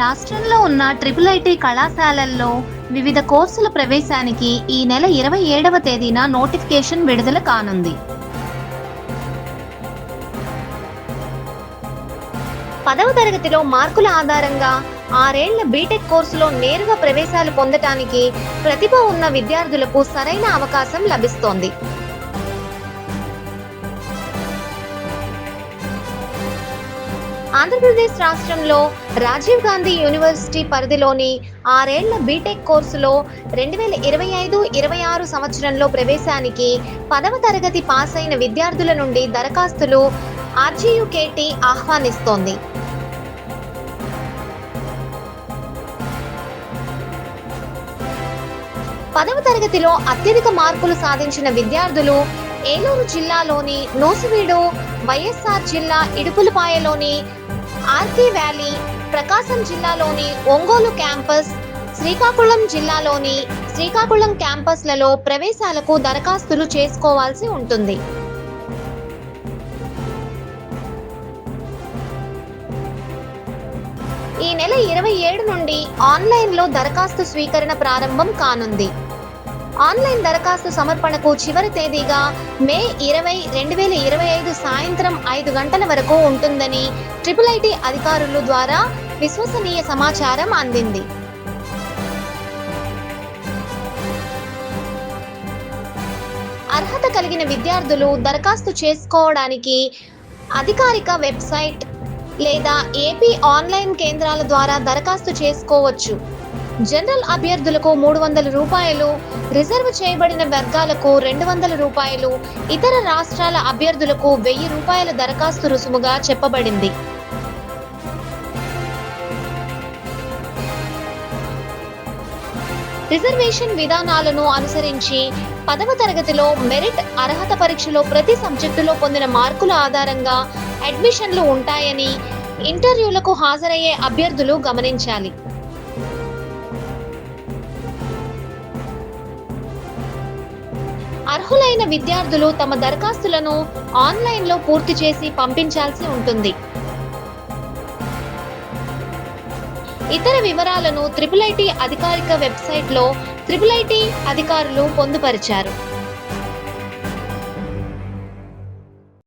రాష్ట్రంలో ఉన్న triple IT కళాశాలల్లో వివిధ కోర్సుల ప్రవేశానికి ఈ నెల ఇరవై ఏడవ తేదీన నోటిఫికేషన్ విడుదల కానుంది. పదవ తరగతిలో మార్కుల ఆధారంగా ఆరేళ్ళ బీటెక్ కోర్సులో నేరుగా ప్రవేశాలు పొందటానికి ప్రతిభ ఉన్న విద్యార్థులకు సరైన అవకాశం లభిస్తోంది. ఆంధ్రప్రదేశ్ రాష్ట్రంలో రాజీవ్ గాంధీ యూనివర్సిటీ పరిధిలోని ఆరేళ్ళ బీటెక్ కోర్సులో రెండు వేల ఇరవై ఐదు ఇరవై ఆరు సంవత్సరంలో ప్రవేశానికి పదవ తరగతి పాస్ అయిన విద్యార్థుల నుండి దరఖాస్తులు ఆర్జీయుకేటి ఆహ్వానిస్తోంది. పదవ తరగతిలో అత్యధిక మార్కులు సాధించిన విద్యార్థులు ఏలూరు జిల్లాలోని నూసివీడు వైఎస్ఆర్ జిల్లా ఇడుపులపాయలోని ఆర్కే వ్యాలీ ప్రకాశం జిల్లాలోని ఒంగోలు క్యాంపస్ శ్రీకాకుళం జిల్లాలోని శ్రీకాకుళం క్యాంపస్లలో ప్రవేశాలకు దరఖాస్తులు చేసుకోవాల్సి ఉంటుంది. ఈ నెల ఇరవై ఏడు నుండి ఆన్లైన్లో దరఖాస్తు స్వీకరణ ప్రారంభం కానుంది. ఆన్లైన్ దరఖాస్తు సమర్పణకు చివరి తేదీగా మే ఇరవై రెండు వేల ఇరవై ఐదు సాయంత్రం ఐదు గంటల వరకు ఉంటుందని ట్రిపుల్ ఐటీ అధికారులు ద్వారా విశ్వసనీయ సమాచారం అందింది. అర్హత కలిగిన విద్యార్థులు దరఖాస్తు చేసుకోవడానికి అధికారిక వెబ్సైట్ లేదా ఏపీ ఆన్లైన్ కేంద్రాల ద్వారా దరఖాస్తు చేసుకోవచ్చు. జనరల్ అభ్యర్థులకు మూడు వందల రూపాయలు రిజర్వ్ చేయబడిన వర్గాలకు రెండు వందల రూపాయలు ఇతర రాష్ట్రాల అభ్యర్థులకు వెయ్యి రూపాయల దరఖాస్తు రుసుముగా చెప్పబడింది. రిజర్వేషన్ విధానాలను అనుసరించి పదవ తరగతిలో మెరిట్ అర్హత పరీక్షలో ప్రతి సబ్జెక్టులో పొందిన మార్కుల ఆధారంగా అడ్మిషన్లు ఉంటాయని ఇంటర్వ్యూలకు హాజరయ్యే అభ్యర్థులు గమనించాలి. అర్హులైన విద్యార్థులు తమ దరఖాస్తులను ఆన్లైన్లో పూర్తి చేసి పంపించాల్సి ఉంటుంది. ఇతర వివరాలను త్రిపుల్ ఐటీ అధికారిక వెబ్సైట్లో త్రిపుల్ ఐటీ అధికారులు పొందుపరిచారు.